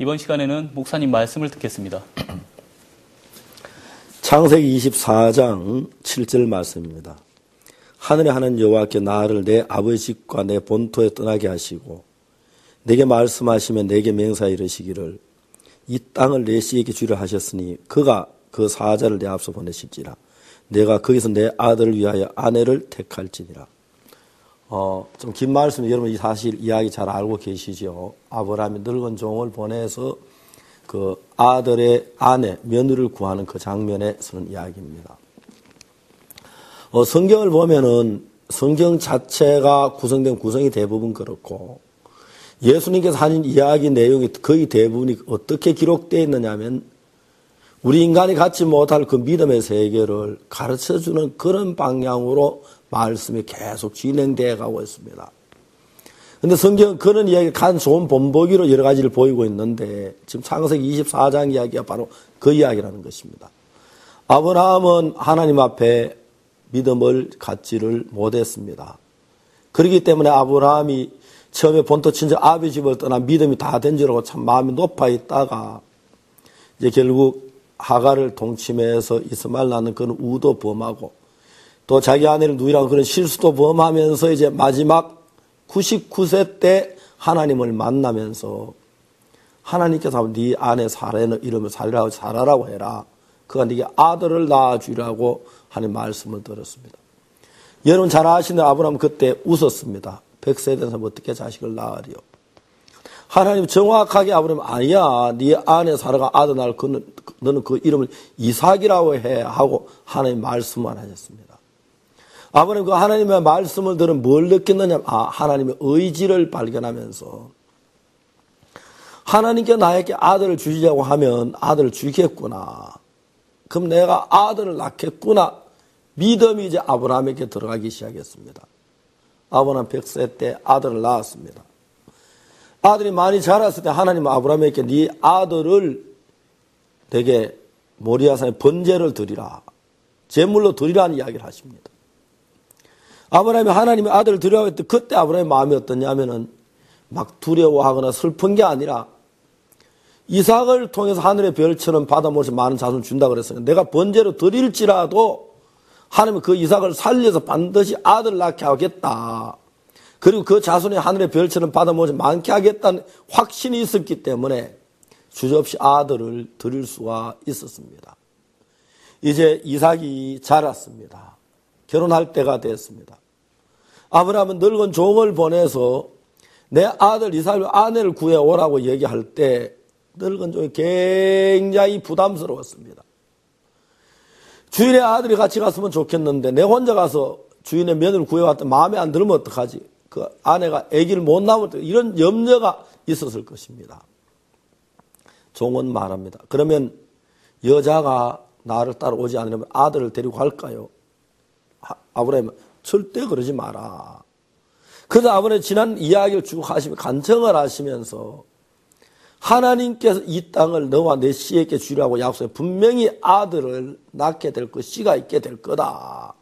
이번 시간에는 목사님 말씀을 듣겠습니다. 창세기 24장 7절 말씀입니다. 하늘에 하는 여호와께 나를 내 아버지 집과 내 본토에 떠나게 하시고 내게 말씀하시면 내게 맹사 이르시기를 이 땅을 내 씨에게 주려 하셨으니 그가 그 사자를 내 앞서 보내실지라 내가 거기서 내 아들을 위하여 아내를 택할지니라. 어, 좀 긴 말씀 여러분 이 사실 이야기 잘 알고 계시죠. 아브라함이 늙은 종을 보내서 그 아들의 아내, 며느리를 구하는 그 장면에 서는 이야기입니다. 어, 성경을 보면은 성경 자체가 구성된 구성이 대부분 그렇고 예수님께서 하신 이야기 내용이 거의 대부분이 어떻게 기록되어 있느냐 하면 우리 인간이 갖지 못할 그 믿음의 세계를 가르쳐 주는 그런 방향으로 말씀이 계속 진행되어 가고 있습니다. 근데 성경은 그런 이야기 간 좋은 본보기로 여러 가지를 보이고 있는데 지금 창세기 24장 이야기가 바로 그 이야기라는 것입니다. 아브라함은 하나님 앞에 믿음을 갖지를 못했습니다. 그렇기 때문에 아브라함이 처음에 본토 친척 아비 집을 떠나 믿음이 다 된 줄 알고 참 마음이 높아 있다가 이제 결국 하가를 동침해서 이스마엘 낳는 그런 우도 범하고 또 자기 아내를 누이라고 그런 실수도 범하면서 이제 마지막 99세 때 하나님을 만나면서 하나님께서 네 아내 사례는 이름을 살리라고 살아라고 해라. 그가 네게 아들을 낳아주라고 하는 말씀을 들었습니다. 여러분 잘 아시는 아브라함 그때 웃었습니다. 백세에 대해서 어떻게 자식을 낳으리요. 하나님 정확하게 아브라함 아니야. 네 아내 사라가 아들 낳을 그는 너는 그 이름을 이삭이라고 해 하고 하나님 말씀만 하셨습니다. 아브라함 그 하나님의 말씀을 들은 뭘 느꼈느냐? 아 하나님의 의지를 발견하면서 하나님께 나에게 아들을 주시자고 하면 아들을 주겠구나. 그럼 내가 아들을 낳겠구나. 믿음이 이제 아브라함에게 들어가기 시작했습니다. 아브라함 100세 때 아들을 낳았습니다. 아들이 많이 자랐을 때 하나님 아브라함에게 네 아들을 되게 모리아산에 번제를 드리라. 제물로 드리라는 이야기를 하십니다. 아브라함이 하나님의 아들을 드리라고 했을 때 그때 아브라함의 마음이 어떠냐면은 막 두려워하거나 슬픈 게 아니라 이삭을 통해서 하늘의 별처럼 바다 모시 많은 자손을 준다 그랬어요. 내가 번제로 드릴지라도 하나님은 그 이삭을 살려서 반드시 아들 낳게 하겠다. 그리고 그 자손이 하늘의 별처럼 모시 많게 하겠다는 확신이 있었기 때문에 주저없이 아들을 드릴 수가 있었습니다. 이제 이삭이 자랐습니다. 결혼할 때가 됐습니다. 아브라함은 늙은 종을 보내서 내 아들 이삭을 아내를 구해오라고 얘기할 때 늙은 종이 굉장히 부담스러웠습니다. 주인의 아들이 같이 갔으면 좋겠는데 내 혼자 가서 주인의 면을 구해왔다 마음에 안 들면 어떡하지? 그 아내가 아기를 못 낳을 때 이런 염려가 있었을 것입니다. 종은 말합니다. 그러면 여자가 나를 따라오지 않으면 아들을 데리고 갈까요? 아브라함은 절대 그러지 마라. 그래서 아버님 지난 이야기를 쭉 하시면 간청을 하시면서 하나님께서 이 땅을 너와 내 씨에게 주라고 약속해 분명히 아들을 낳게 될 것, 씨가 있게 될 거다.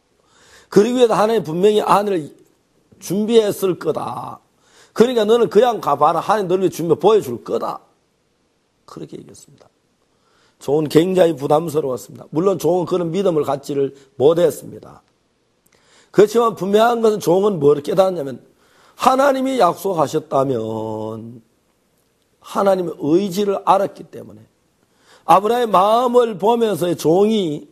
위해서 하나님 분명히 아들을 준비했을 거다. 그러니까 너는 그냥 가봐라. 하나님 너를 준비 보여줄 거다. 그렇게 얘기했습니다. 종은 굉장히 부담스러웠습니다. 물론 종은 그런 믿음을 갖지를 못했습니다. 그렇지만 분명한 것은 종은 뭘 깨달았냐면 하나님이 약속하셨다면 하나님의 의지를 알았기 때문에 아브라함의 마음을 보면서 종이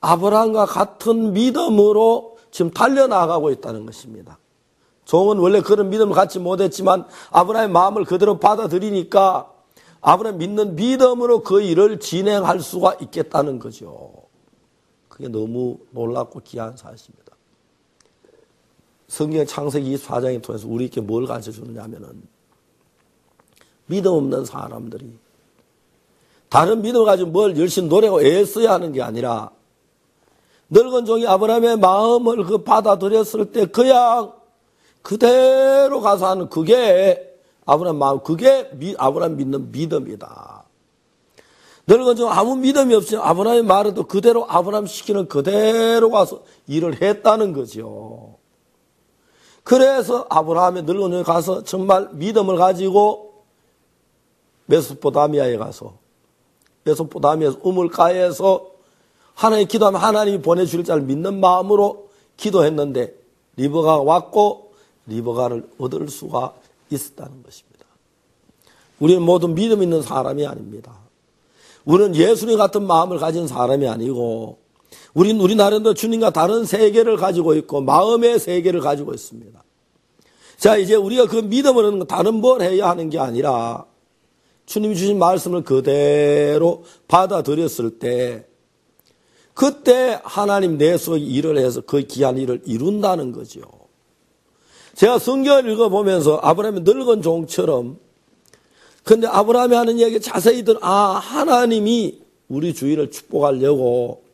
아브라함과 같은 믿음으로 지금 달려나가고 있다는 것입니다. 종은 원래 그런 믿음을 갖지 못했지만 아브라함의 마음을 그대로 받아들이니까 아브라함 믿는 믿음으로 그 일을 진행할 수가 있겠다는 거죠. 그게 너무 놀랍고 귀한 사실입니다. 성경 창세기 24장을 통해서 우리에게 뭘 가르쳐 주느냐 하면은 믿음 없는 사람들이 다른 믿음을 가지고 뭘 열심히 노력하고 애써야 하는 게 아니라 늙은 종이 아브라함의 마음을 그 받아들였을 때 그냥 그대로 가서 하는 그게 아브라함 마음, 그게 미, 아브라함 믿는 믿음이다. 늙은 종 아무 믿음이 없이 아브라함의 또 그대로 아브라함 시키는 그대로 가서 일을 했다는 거죠. 그래서 아브라함의 늙은 종이 가서 정말 믿음을 가지고 메소포다미아에 가서 메소포다미아에서 우물가에서 하나님 기도하면 하나님이 보내줄 자를 믿는 마음으로 기도했는데 리버가 왔고 리버가를 얻을 수가 있었다는 것입니다. 우리는 모두 믿음 있는 사람이 아닙니다. 우리는 예수님 같은 마음을 가진 사람이 아니고 우리는 우리 나름대로 주님과 다른 세계를 가지고 있고 마음의 세계를 가지고 있습니다. 자, 이제 우리가 그 믿음을 다른 뭘 해야 하는 게 아니라 주님이 주신 말씀을 그대로 받아들였을 때 그때 하나님 내 속에 일을 해서 그 귀한 일을 이룬다는 거죠. 제가 성경을 읽어보면서 아브라함의 늙은 종처럼 근데 아브라함이 하는 이야기 자세히 들, 아, 하나님이 우리 주인을 축복하려고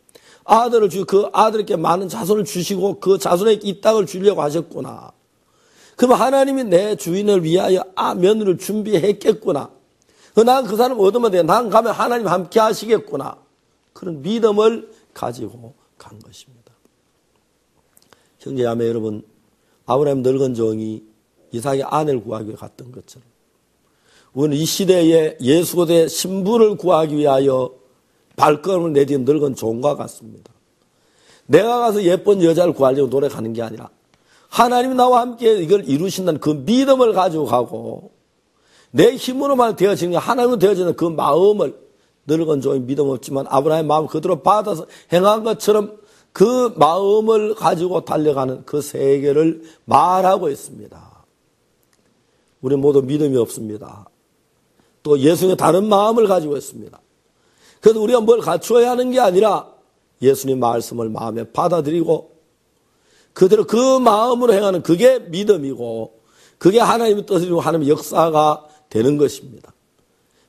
아들을 주, 그 아들에게 많은 자손을 주시고 그 자손에게 이 땅을 주려고 하셨구나. 그럼 하나님이 내 주인을 위하여 아, 며느리를 준비했겠구나. 난 그 사람 얻으면 돼. 난 가면 하나님 함께 하시겠구나. 그런 믿음을 가지고 간 것입니다. 형제 자매 여러분, 아브라함 늙은 종이 이삭의 아내를 구하기 위해 갔던 것처럼 우리는 이 시대에 예수고대 신부를 구하기 위하여 발걸음을 내딛은 늙은 종과 같습니다. 내가 가서 예쁜 여자를 구하려고 노력하는 게 아니라 하나님이 나와 함께 이걸 이루신다는 그 믿음을 가지고 가고 내 힘으로만 되어지는 하나님으로 되어지는 그 마음을 늙은 종이 믿음 없지만 아브라함의 마음을 그대로 받아서 행한 것처럼 그 마음을 가지고 달려가는 그 세계를 말하고 있습니다. 우리 모두 믿음이 없습니다. 또 예수님의 다른 마음을 가지고 있습니다. 그래서 우리가 뭘 갖추어야 하는 게 아니라 예수님 말씀을 마음에 받아들이고 그대로 그 마음으로 행하는 그게 믿음이고 그게 하나님의 뜻이고 하나님의 역사가 되는 것입니다.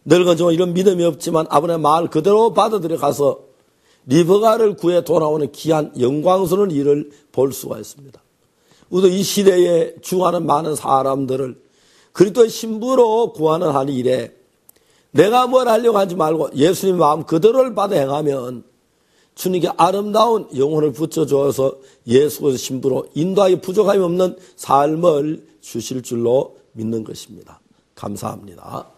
늙은 종은 이런 믿음이 없지만 아버지의 말 그대로 받아들여 가서 리버가를 구해 돌아오는 귀한 영광스러운 일을 볼 수가 있습니다. 우리도 이 시대에 중하는 많은 사람들을 그리스도의 신부로 구하는 한 일에 내가 뭘 하려고 하지 말고 예수님 마음 그대로를 받아 행하면 주님께 아름다운 영혼을 붙여줘서 예수의 신부로 인도하기 부족함이 없는 삶을 주실 줄로 믿는 것입니다. 감사합니다.